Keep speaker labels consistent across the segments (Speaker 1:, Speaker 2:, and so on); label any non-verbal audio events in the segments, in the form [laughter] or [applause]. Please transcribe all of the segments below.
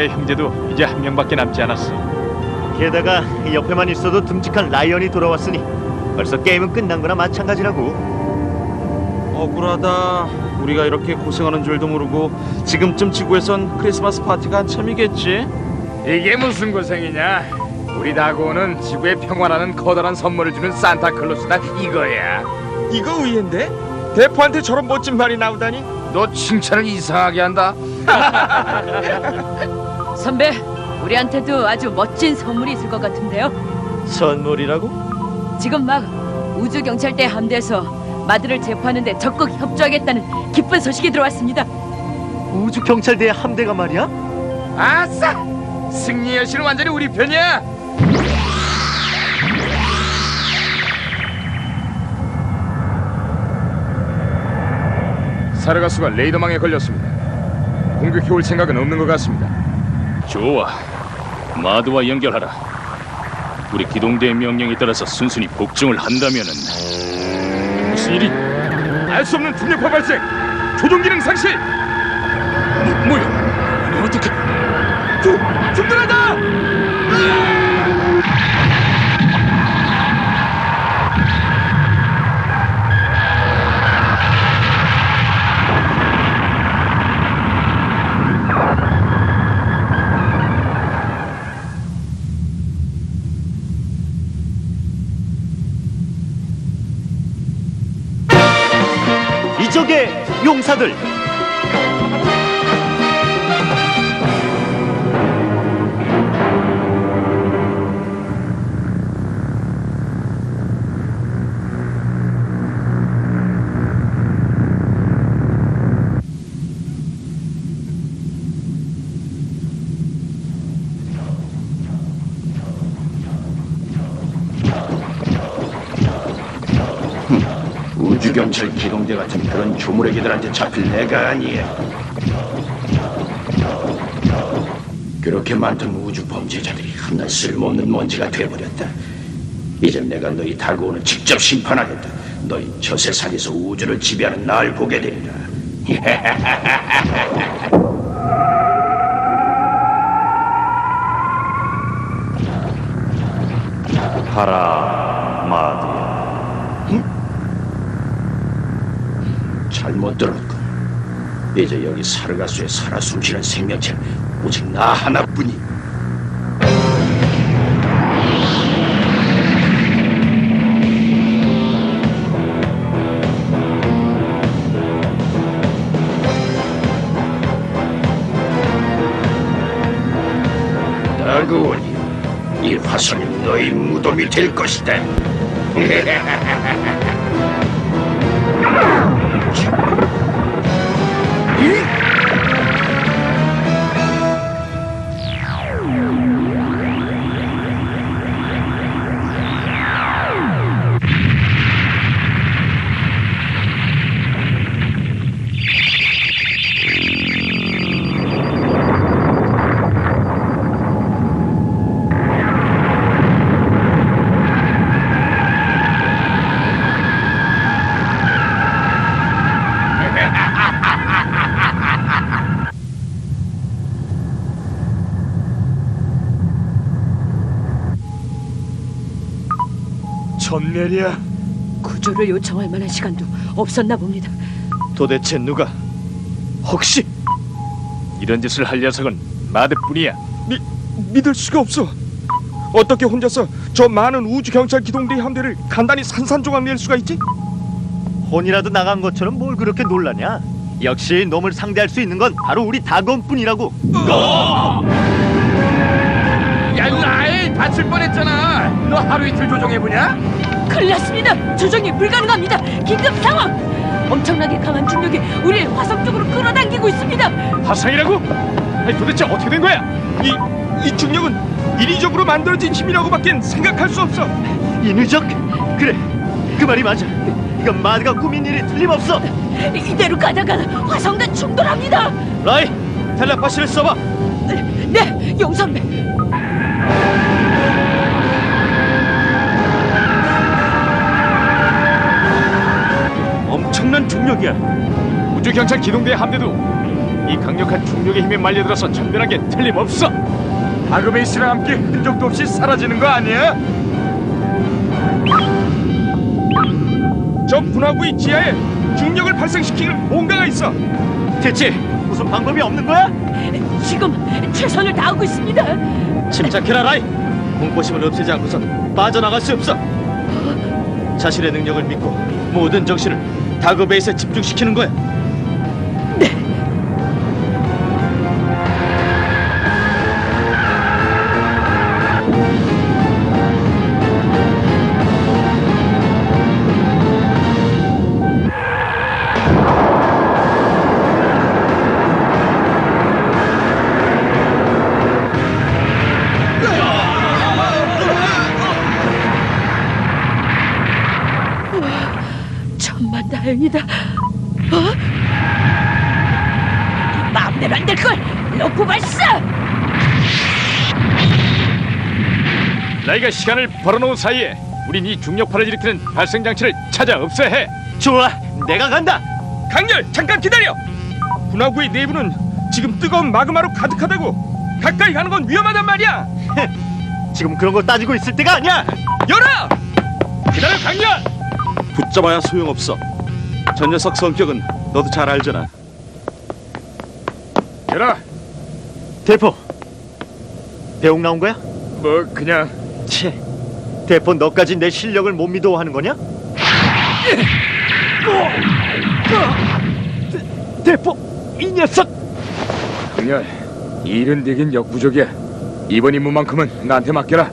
Speaker 1: 마드의 형제도 이제 한 명밖에 남지 않았어.
Speaker 2: 게다가 옆에만 있어도 듬직한 라이언이 돌아왔으니 벌써 게임은 끝난 거나 마찬가지라고.
Speaker 3: 억울하다. 우리가 이렇게 고생하는 줄도 모르고 지금쯤 지구에선 크리스마스 파티가 한참이겠지.
Speaker 1: 이게 무슨 고생이냐? 우리 다고는 지구에 평화라는 커다란 선물을 주는 산타클로스다 이거야.
Speaker 3: 이거 의외인데? 대포한테 저런 멋진 말이 나오다니?
Speaker 1: 너 칭찬을 이상하게 한다. [laughs]
Speaker 4: 선배, 우리한테도 아주 멋진 선물이 있을 것 같은데요.
Speaker 2: 선물이라고?
Speaker 4: 지금 막 우주 경찰대 함대에서 마드를 체포하는데 적극 협조하겠다는 기쁜 소식이 들어왔습니다.
Speaker 2: 우주 경찰대 함대가 말이야?
Speaker 1: 아싸! 승리 여신은 완전히 우리 편이야. 사르가스가 레이더망에 걸렸습니다. 공격해 올 생각은 없는 것 같습니다.
Speaker 5: 좋아. 마드와 연결하라. 우리 기동대의 명령에 따라서 순순히 복종을 한다면은
Speaker 1: 무슨 일이? 알 수 없는 중력파 발생. 조종 기능 상실.
Speaker 5: 뭐, 뭐야?
Speaker 2: 용사들.
Speaker 6: 기동대 같은 그런 조물애기들한테 잡힐 내가 아니야. 그렇게 많던 우주 범죄자들이 한낱 쓸모없는 먼지가 돼버렸다. 이제 내가 너희 다고오는 직접 심판하겠다. 너희 저 세상에서 우주를 지배하는 날 보게 되리라. [laughs]
Speaker 2: 가라, 마드야.
Speaker 6: 잘 못 들었군. 이제 여기 사르가수에 살아 숨쉬는 생명체는 오직 나 하나뿐이. 다그오니 이 화성이 너희 무덤이 될 것이다. [laughs]
Speaker 1: 전멸이야.
Speaker 4: 구조를 요청할 만한 시간도 없었나 봅니다.
Speaker 2: 도대체 누가? 혹시
Speaker 1: 이런 짓을 할 녀석은 마드뿐이야.
Speaker 3: 미, 믿을 수가 없어. 어떻게 혼자서 저 많은 우주 경찰 기동대 함대를 간단히 산산조각 낼 수가 있지?
Speaker 2: 혼이라도 나간 것처럼 뭘 그렇게 놀라냐? 역시 놈을 상대할 수 있는 건 바로 우리 다건뿐이라고.
Speaker 1: 다칠 뻔했잖아. 너 하루 이틀 조종해보냐?
Speaker 4: 큰일 났습니다. 조정이 불가능합니다. 긴급 상황. 엄청나게 강한 중력이 우리를 화성 쪽으로 끌어당기고 있습니다.
Speaker 1: 화상이라고? 아니 도대체 어떻게 된 거야?
Speaker 3: 이, 이 중력은 인위적으로 만들어진 힘이라고밖엔 생각할 수 없어.
Speaker 2: 인위적? 그래, 그 말이 맞아. 이건 마드가 꾸민 일이 틀림없어.
Speaker 4: 이대로 가다가 화성과 충돌합니다.
Speaker 2: 라이, 텔레파시를 써봐.
Speaker 4: 네, 용선배.
Speaker 2: 중력이야.
Speaker 1: 우주 경찰 기동대 함대도 이 강력한 중력의 힘에 말려들어서 전멸하게 틀림없어. 다그베이스랑 함께 흔적도 없이 사라지는 거 아니야?
Speaker 3: 저 분화구의 지하에 중력을 발생시키는 뭔가가 있어.
Speaker 2: 대체 무슨 방법이 없는 거야?
Speaker 4: 지금 최선을 다하고 있습니다.
Speaker 2: 침착해라 라이 공포심을 없애지 않고선 빠져나갈 수 없어 자신의 능력을 믿고 모든 정신을 다그베이스에 집중시키는 거야
Speaker 1: 시간을 벌어놓은 사이에 우린 이 중력파를 일으키는 발생 장치를 찾아 없애야 해.
Speaker 2: 좋아 내가 간다
Speaker 3: 강렬 잠깐 기다려. 분화구의 내부는 지금 뜨거운 마그마로 가득하다고. 가까이 가는 건 위험하단 말이야. [laughs]
Speaker 2: 지금 그런 거 따지고 있을 때가 아니야
Speaker 3: 열어.
Speaker 1: 기다려 강렬.
Speaker 3: 붙잡아야 소용없어. 저 녀석 성격은 너도 잘 알잖아.
Speaker 1: 열어.
Speaker 2: 대포 배웅 나온 거야?
Speaker 1: 뭐 그냥
Speaker 2: 치 대포 너까지 내 실력을 못 믿어 하는 거냐? 대- 대포 이 녀석.
Speaker 1: 이 일은 내겐 역부족이야. 이번 임무만큼은 나한테 맡겨라.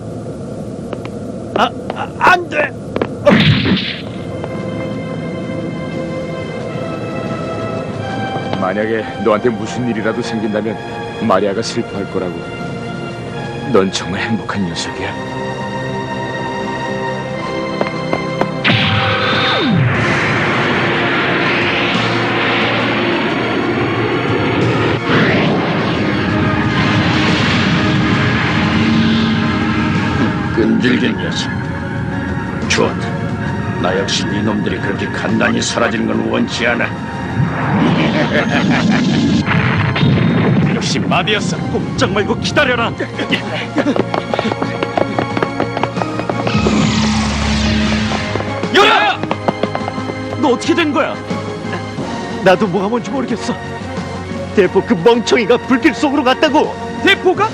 Speaker 2: 아, 아, 안 돼!
Speaker 1: 만약에 너한테 무슨 일이라도 생긴다면 마리아가 슬퍼할 거라고. 넌 정말 행복한 녀석이야.
Speaker 6: 끈질긴 녀석. 좋다. 나 역시 네 놈들이 그렇게 간단히 사라지는 건 원치 않아. [laughs]
Speaker 1: 역시 마비였어.
Speaker 2: 꼼짝 말고 기다려라
Speaker 1: 열어!
Speaker 2: 너 어떻게 된 거야? 나도 뭐가 뭔지 모르겠어 대포 그 멍청이가 불길 속으로 갔다고
Speaker 3: 대포가?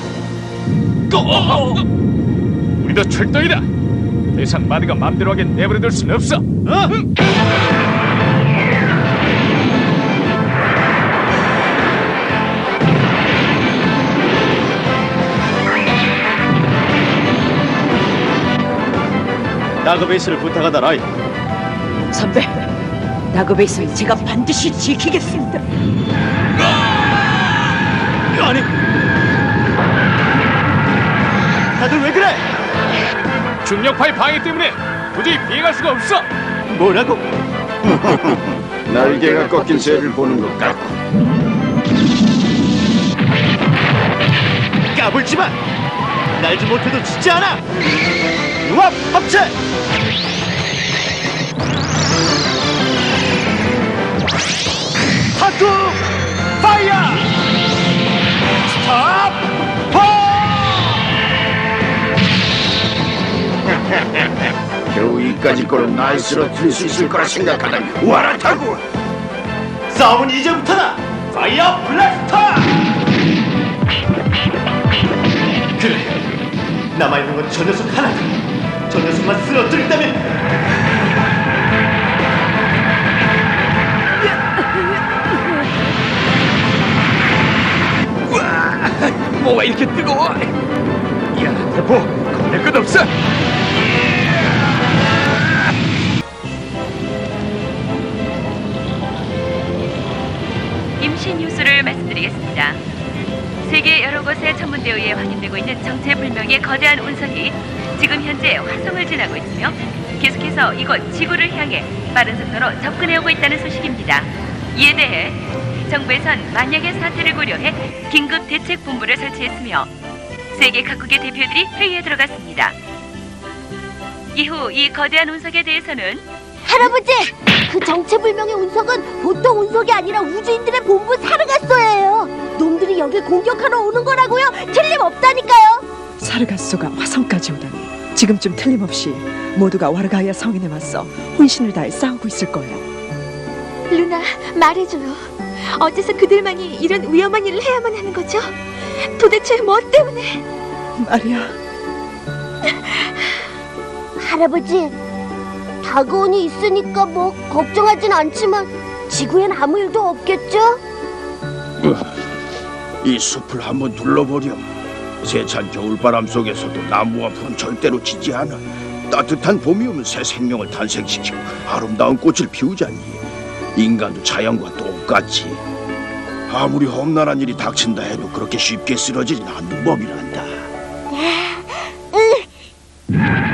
Speaker 1: 우리도 출동이다. 더 이상 마드가 마음대로 하게 내버려둘 순 없어.
Speaker 2: 어? 다그베이스를 부탁하다 라이
Speaker 4: 선배, 다그베이스를 제가 반드시 지키겠습니다.
Speaker 2: 아니 다들 왜 그래?
Speaker 1: 중력파의 방해 때문에 도저히 피해갈 수가 없어.
Speaker 2: 뭐라고?
Speaker 6: 날개가 꺾인 새를 보는 것 같고.
Speaker 2: 까불지 마! 날지 못해도 죽지 않아! 융합 합체! 타투 파이어! 스탑!
Speaker 6: 겨우 이까지 거로 날 쓰러뜨릴 수 있을 거라 생각하다니 와라타고
Speaker 2: 싸움은 이제부터다! 파이어 블래스터! 그래 남아있는 건 저 녀석 하나다 저 녀석만 쓰러뜨린다면
Speaker 1: 뭐가 이렇게 뜨거워? 야, 대포, 겁낼 것 없어.
Speaker 7: 임시 뉴스를 말씀드리겠습니다. 세계 여러 곳에 천문대에 의해 확인되고 있는 정체불명의 거대한 운석이 지금 현재 화성을 지나고 있으며 계속해서 이곳 지구를 향해 빠른 속도로 접근해오고 있다는 소식입니다. 이에 대해 정부에선 만약의 사태를 고려해 긴급 대책 본부를 설치했으며 세계 각국의 대표들이 회의에 들어갔습니다. 이후 이 거대한 운석에 대해서는
Speaker 8: 할아버지, 그 정체불명의 운석은 보통 운석이 아니라 우주인들의 본부 사르가소예요. 놈들이 여길 공격하러 오는 거라고요. 틀림없다니까요.
Speaker 9: 사르가소가 화성까지 오다니 지금쯤 틀림없이 모두가 와르가이아 성인에 맞서 혼신을 다해 싸우고 있을 거예요.
Speaker 8: 루나, 말해줘요. 어째서 그들만이 이런 위험한 일을 해야만 하는 거죠? 도대체 뭐 때문에?
Speaker 9: 마리아,
Speaker 8: 할아버지, 다그온이 있으니까 뭐 걱정하진 않지만 지구엔 아무 일도 없겠죠?
Speaker 6: 이 숲을 한번 둘러보렴. 세찬 겨울바람 속에서도 나무와 풀은 절대로 지지 않아. 따뜻한 봄이 오면 새 생명을 탄생시키고 아름다운 꽃을 피우자니 인간도 자연과 똑같이 아무리 험난한 일이 닥친다 해도 그렇게 쉽게 쓰러지진 않는 법이란다.
Speaker 5: 안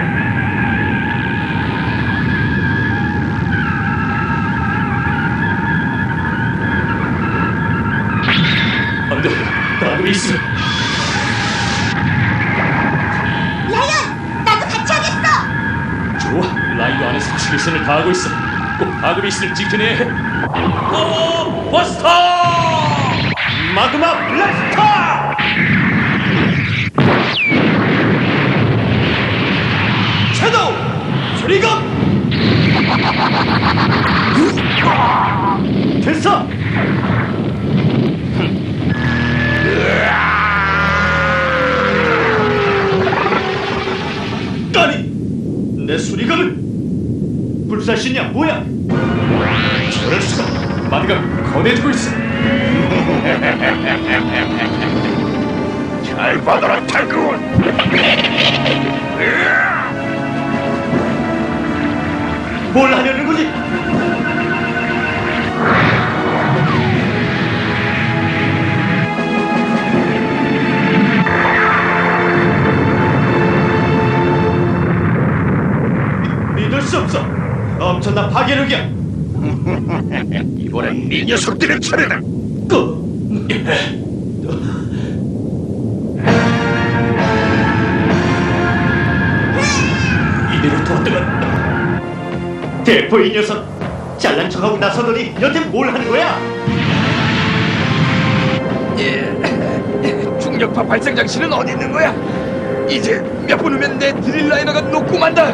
Speaker 5: 다하고 있어. 꼭 다그베이스를 지켜내야 해. 오! 버스터! 마그마 블래스터!
Speaker 2: 섀도우! 소리가! 됐어! 아니! 내 수리검은 불사신이야 뭐야?
Speaker 5: 저럴 수가. 마드가 거내주고 있어. [laughs]
Speaker 6: 잘 받아라 탈그온.
Speaker 2: 뭘 하려는 거지? 미- 믿을 수 없어. 엄청난 파괴력이야. [laughs]
Speaker 6: 이번엔 네 녀석들의 차례다.
Speaker 2: 또 이대로 뒀다가 대포 이 녀석 잘난 척하고 나서더니 여태 뭘 하는 거야? [laughs]
Speaker 1: 중력파 발생 장치는 어디 있는 거야? 이제 몇 분 후면 내 드릴 라이너가 녹고 만다.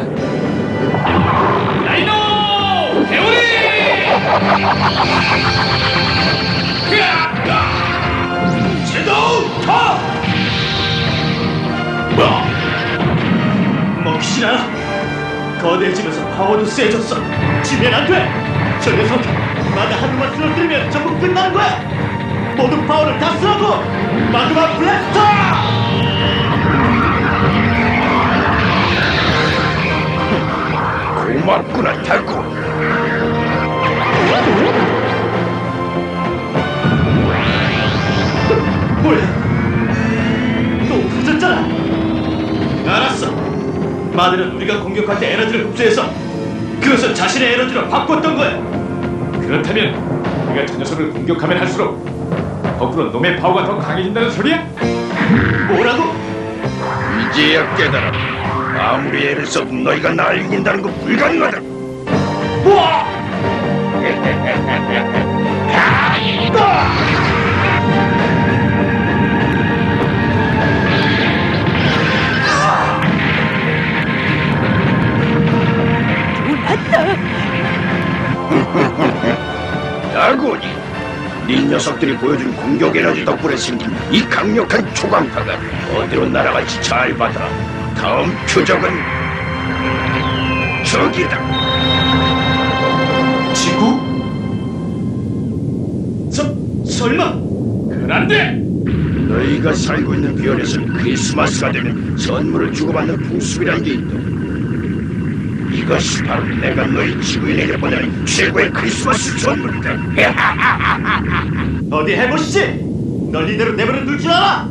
Speaker 2: 터! 뭐? 먹히나? 거대해지면서 파워도 세졌어. 지면 안 돼. 저 녀석 마다 하루만 쓰러뜨리면 전부 끝나는 거야. 모든 파워를 다 쓰라고. 마그마 블래스터! 마들은 우리가 공격할 때 에너지를 흡수해서 그것을 자신의 에너지로 바꿨던 거야.
Speaker 5: 그렇다면 우리가 저 녀석을 공격하면 할수록 거꾸로 놈의 파워가 더 강해진다는 소리야?
Speaker 2: 뭐라고?
Speaker 6: 이제야 깨달아. 아무리 애를 써도 너희가 날 이긴다는 건 불가능하다. 야구 [laughs] 네 녀석들이 보여준 공격 에너지 덕분에 생긴 이 강력한 초강파가 어디로 날아갈지 잘 받아라. 다음 표적은 저기다.
Speaker 2: 지구? 서, 설마?
Speaker 5: 돼!
Speaker 6: 너희가 살고 있는 별에서는 크리스마스가 되면 선물을 주고받는 풍습이라는 게 있다. 이것이 바로 내가 너희 지구인에게 보내는 최고의 크리스마스 선물이다.
Speaker 2: 어디 해보시지. 널 이대로 내버려 둘 줄 알아?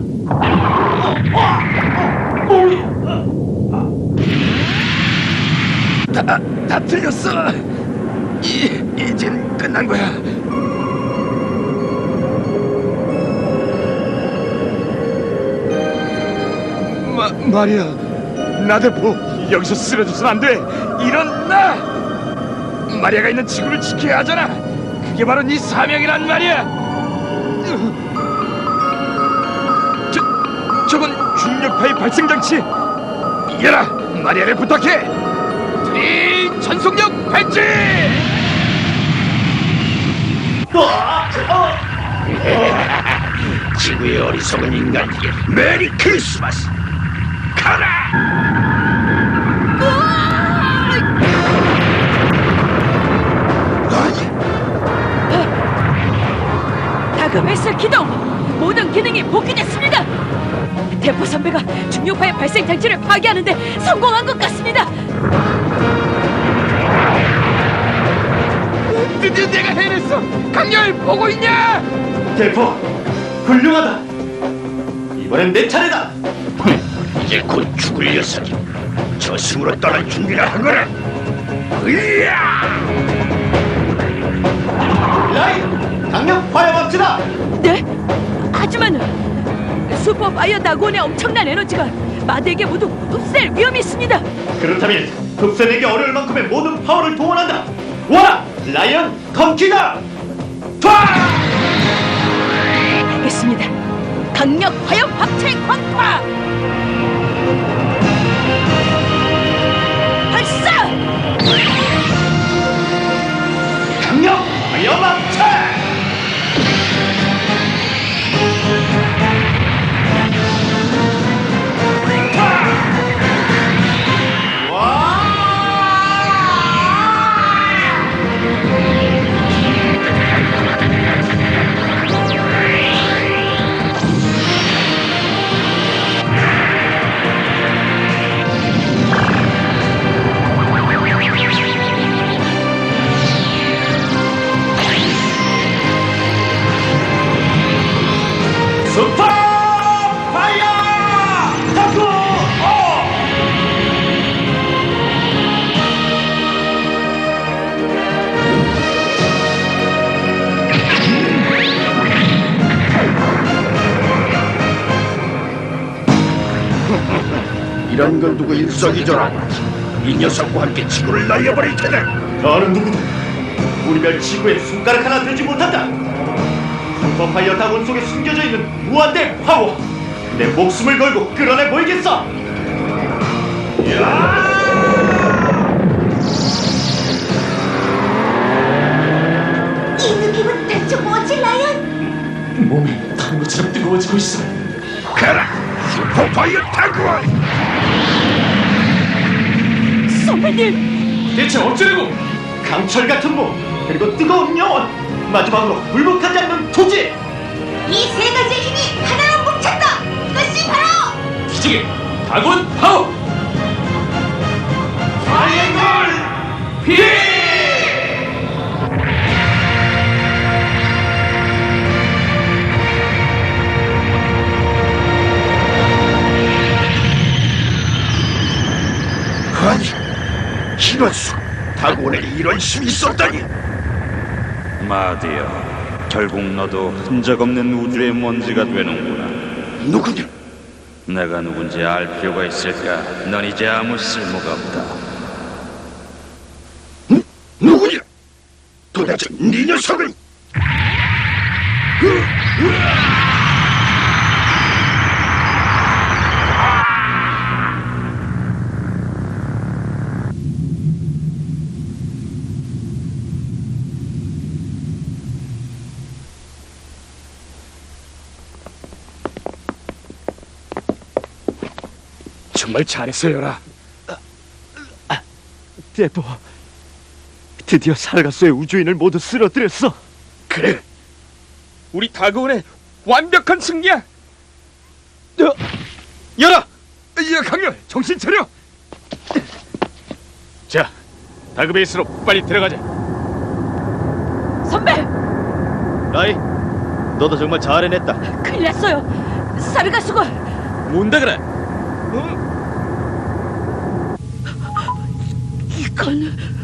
Speaker 1: 다, 다 틀렸어. 이, 이젠 끝난 거야. 마, 마리아, 나대포 여기서 쓰러져선 안 돼. 일어나. 마리아가 있는 지구를 지켜야 하잖아. 그게 바로 네 사명이란 말이야. 저 저건 중력파의 발생 장치. 이겨라, 마리아를 부탁해. 트리 전속력 발진.
Speaker 6: 지구의 어리석은 인간에게 메리 크리스마스 가라
Speaker 4: 그베슬 기동 모든 기능이 복귀됐습니다. 대포 선배가 중력파의 발생 장치를 파괴하는데 성공한 것 같습니다.
Speaker 1: 드디어 내가 해냈어. 강렬 보고 있냐?
Speaker 2: 대포 훌륭하다 이번엔 내 차례다 [laughs]
Speaker 6: 이제 곧 죽을 녀석이 저승으로 떠날 준비를 하거라 으야
Speaker 2: 라이 강력 파이어박스다
Speaker 4: 네? 하지만 슈퍼 파이어 다곤의 엄청난 에너지가 마대에게 모두 흡수될 위험이 있습니다.
Speaker 2: 그렇다면 흡수내기 어려울 만큼의 모든 파워를 동원한다 와라 라이언 컴키다
Speaker 4: 알겠습니다. 강력 화염 합체 광파 발사!
Speaker 2: 강력 파이
Speaker 6: 일석이조라고 이 녀석과 함께 지구를 날려버릴 테다.
Speaker 2: 너는 누구도 우리별 지구에 손가락 하나 들지 못한다. 슈퍼파이어 다곤 속에 숨겨져 있는 무한대 파워 내 목숨을 걸고 끌어내 보이겠어?
Speaker 8: 이 느낌은 대체 뭐지, 라이언?
Speaker 5: 몸이 타는 것처럼 뜨거워지고 있어.
Speaker 6: 가라 슈퍼파이어 타구원
Speaker 4: 선배님!
Speaker 5: 대체 어쩌려고?
Speaker 2: 강철 같은 몸 그리고 뜨거운 영혼 마지막으로 굴복하지 않는 토지
Speaker 8: 이 세 가지의 힘이 하나로 뭉쳤다! 이것이 바로
Speaker 5: 기적의 다군 파워!
Speaker 6: 수 타구원에게 이런 힘이 있었다니
Speaker 10: 마디어, 결국 너도 흔적 없는 우주의 먼지가 되는구나.
Speaker 6: 누구냐
Speaker 10: 내가 누군지 알 필요가 있을까? 넌 이제 아무 쓸모가 없다.
Speaker 6: 누구냐 도대체 네 녀석은
Speaker 1: 정말 잘했어요라.
Speaker 2: 대포 드디어 살가스의 우주인을 모두 쓰러뜨렸어
Speaker 1: 그래. 우리 다그온의 완벽한 승리야. 여, 열아. 야 강렬 정신 차려. 자, 다그베이스로 빨리 들어가자.
Speaker 4: 선배!
Speaker 2: 라이 너도 정말 잘 해냈다
Speaker 4: 큰일 났어요. 사르가수가
Speaker 1: 뭔다 그래?
Speaker 4: 이건